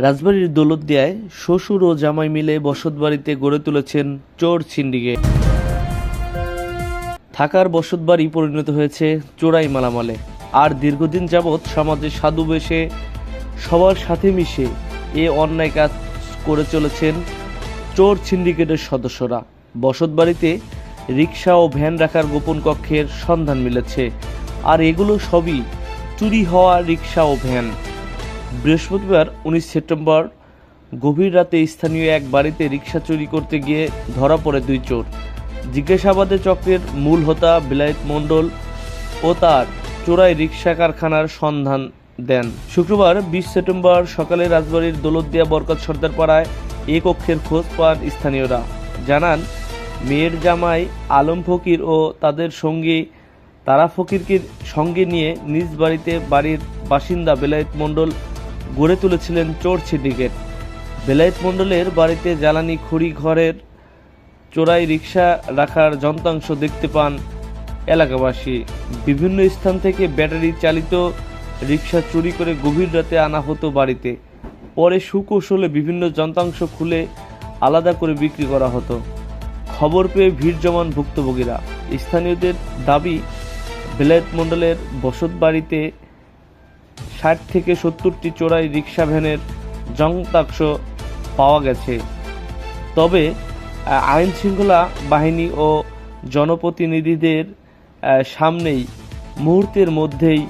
রাজবাড়ির দৌলতদিয়ায় শ্বশুর ও জামাই মিলে বসতবাড়িতে গড়ে তুলেছেন চোর সিন্ডিকেট। থাকার বসতবাড়ি পরিণত হয়েছে চোরাই মালামালে। আর দীর্ঘদিন যাবৎ সমাজে সাধু বেশে, সবার সাথে মিশে এ অন্যায় কাজ করে চলেছেন চোর সিন্ডিকেটের সদস্যরা। বসতবাড়িতে রিক্সা ও ভ্যান রাখার গোপন কক্ষের সন্ধান মিলেছে। আর এগুলো সবই চুরি হওয়া রিক্সা ও ভ্যান। বৃহস্পতিবার উনিশ সেপ্টেম্বর গভীর রাতে স্থানীয় এক বাড়িতে রিক্সা চুরি করতে গিয়ে ধরা পড়ে দুই চোর। জিজ্ঞাসাবাদে চক্রের মূল হোতা বিলায়ত মণ্ডল ও তার চোরাই রিক্সা কারখানার সন্ধান দেন। শুক্রবার বিশ সেপ্টেম্বর সকালে রাজবাড়ির দৌলতদিয়া বরকত সর্দার পাড়ায় এ কক্ষের খোঁজ পান স্থানীয়রা। জানান, মেয়ের জামাই আলম ফকির ও তাদের সঙ্গী তারা ফকিরকে সঙ্গে নিয়ে নিজ বাড়িতে বাড়ির বাসিন্দা বেলায়েত মণ্ডল গড়ে তুলেছিলেন চোর সিন্ডিকেট। বেলায়েত মণ্ডলের বাড়িতে জ্বালানি খড়ি ঘরের চোরাই রিক্সা রাখার যন্ত্রাংশ দেখতে পান এলাকাবাসী। বিভিন্ন স্থান থেকে ব্যাটারি চালিত রিক্সা চুরি করে গভীর রাতে আনা হতো বাড়িতে। পরে সুকৌশলে বিভিন্ন যন্ত্রাংশ খুলে আলাদা করে বিক্রি করা হতো। খবর পেয়ে ভিড় জমান ভুক্তভোগীরা। স্থানীয়দের দাবি, বেলায়েত মণ্ডলের বসত বাড়িতে ষাট থেকে সত্তরটি চোরাই রিক্সা ভ্যানের যন্ত্রাংশ পাওয়া গেছে। তবে আইন শৃঙ্খলা বাহিনী ও জনপ্রতিনিধিদের সামনেই মুহূর্তের মধ্যেই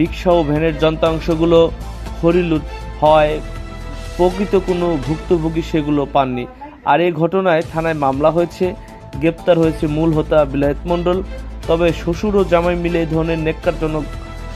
রিক্সা ও ভ্যানের যন্ত্রাংশগুলো হরিলুট হয়। প্রকৃত কোনো ভুক্তভোগী সেগুলো পাননি। আর এই ঘটনায় থানায় মামলা হয়েছে, গ্রেপ্তার হয়েছে মূল হোতা বিলায়ত মণ্ডল। তবে শ্বশুর ও জামাই মিলে এই ধরনের নেককারজনক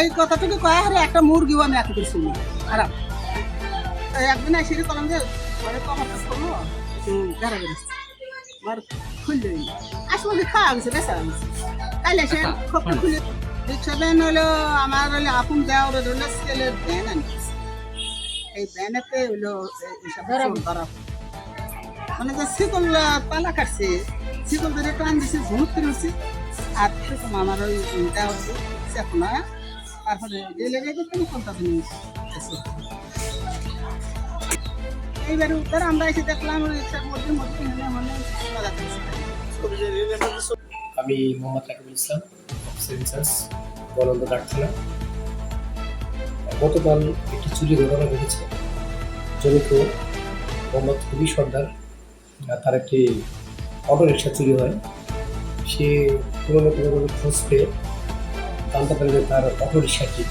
এই কথাটুকু কয়া হারে একটা মুরগিও আমি এত করে শুনি খারাপ। একদিন এসে করলাম যে ঘরে কমার কাজ করব বেড়া বেরোচ্ছে ঘর খুললে আসলে খাওয়া গেছে বেসা গেছে তাইলে সে খোপটা খুলে রিক্সা ভ্যান হলো আমার হলো আপন দেওয়ার হলো স্কেলের ভ্যান আনিয়েছে এই ভ্যানেতে হলো এইসব ধরা মানে যে শিকল পালা কাটছে শিকল ধরে টান দিছে ঝুঁক ফিরেছে আর সেরকম আমার ওই দেওয়ার কিনে মানে আমি মোহাম্মদ রাকিবুল ইসলাম ইনচার্জ বলন্দ গতকাল একটি চুরি ঘটনা ঘটেছে। জমিত মোহাম্মদ কবি সর্দার তার একটি অটো রিক্সা চুরি হয়, সে কোনো না কোনো খোঁজ পেয়ে জানতে পারে যে তার অটো রিক্সাটি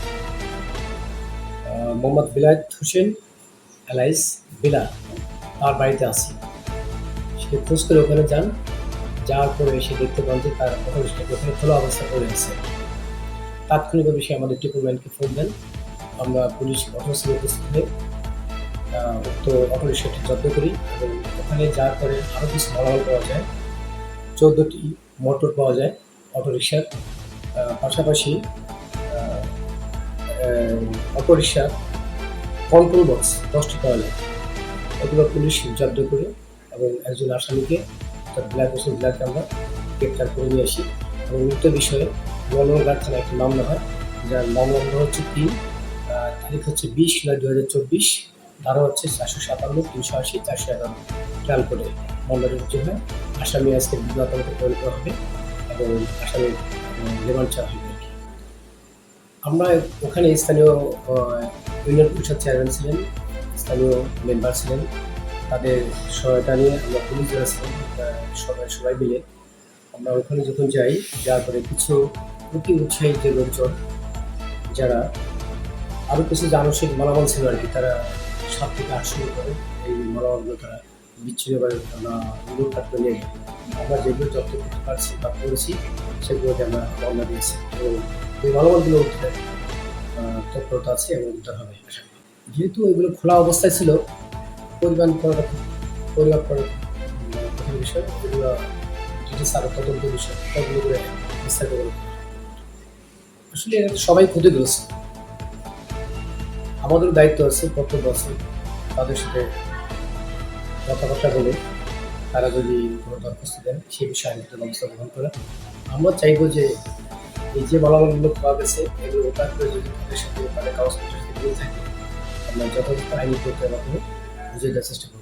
মোহাম্মদ বিলায়ত হোসেন এলাইস বিলা তার বাড়িতে আছে সে খোঁজ করে ওখানে যান। যাওয়ার পরে সে দেখতে পান যে তার অটোরিক্সাটি ওখানে খোলা অবস্থা করে আছে। তাৎক্ষণিকভাবে সে আমাদের লাইনকে ফোন দেন। আমরা পুলিশ ঘটনাস্থলে উপস্থিত হয়ে উক্ত অটোরিক্সাটি জব্দ করি এবং ওখানে যাওয়ার পরে আরও কিছু মালামাল পাওয়া যায়। চোদ্দোটি মোটর পাওয়া যায় অটোরিক্সার পাশাপাশি অটোরিক্সার কন্ট্রোল বক্স দশটি যায় এগুলো পুলিশ জব্দ করে এবং একজন আসামিকে তার ব্ল্যাক হোসেন ব্ল্যাক আমরা গ্রেপ্তার করে নিয়ে আসি এবং উক্ত বিষয়ে মনোরঘাট থানায় একটি মামলা হয়, যার মামলা নম্বর হচ্ছে তিন তারিখ হচ্ছে বিশ নয় দু হাজার চব্বিশ, ধারা হচ্ছে চারশো সাতান্ন, তিনশো আশি, চারশো এগারো খেয়াল করে মামলাটি হচ্ছে হয়। আসামি আজকে বিজ্ঞাপনকে পরিণত হবে। আসামি আমরা ওখানে স্থানীয় ইউনিয়ন পরিষদ চেয়ারম্যান ছিলেন, স্থানীয় মেম্বার ছিলেন। তাদের সহায়তা নিয়ে আমরা পুলিশ যারা সবাই সবাই মিলে আমরা ওখানে যখন যাই, যাওয়ার পরে কিছু অতি উৎসাহী যে লোকজন, যারা আরও কিছু আনুষ্ঠানিক মালামাল ছিল আর কি, তারা সাত থেকে আটশো করে এই মালামালগুলো তারা বিচ্ছিন্নভাবে আমরা যেগুলো জব্দ করতে পারছি বা করেছি আমরা দিয়েছি এবং এই তৎপরতা আছে এবং উদ্ধার হবে যেহেতু এগুলো খোলা অবস্থায় ছিল পরিমাণ করাটা পরিমাপ করার কঠিন বিষয় ডিটেলস আরও তদন্ত বিষয় তদন্ত করে বিস্তারিত করে আসলে সবাই ক্ষতিগ্রস্ত। আমাদের দায়িত্ব আছে কর্তব্য আছে তাদের সাথে কথাবার্তা বলে তারা যদি কোনো দরখাস্ত দেন, সেই বিষয়ে আইনগত ব্যবস্থা গ্রহণ করে আমরা চাইব যে এই যে বলাবলগুলো পাওয়া গেছে, এগুলো ওটার করে যদি তাদের সাথে তাদের মিল থাকে, আমরা যথাযথ আইনি প্রক্রিয়ার মাধ্যমে বুঝে দেওয়ার চেষ্টা করব।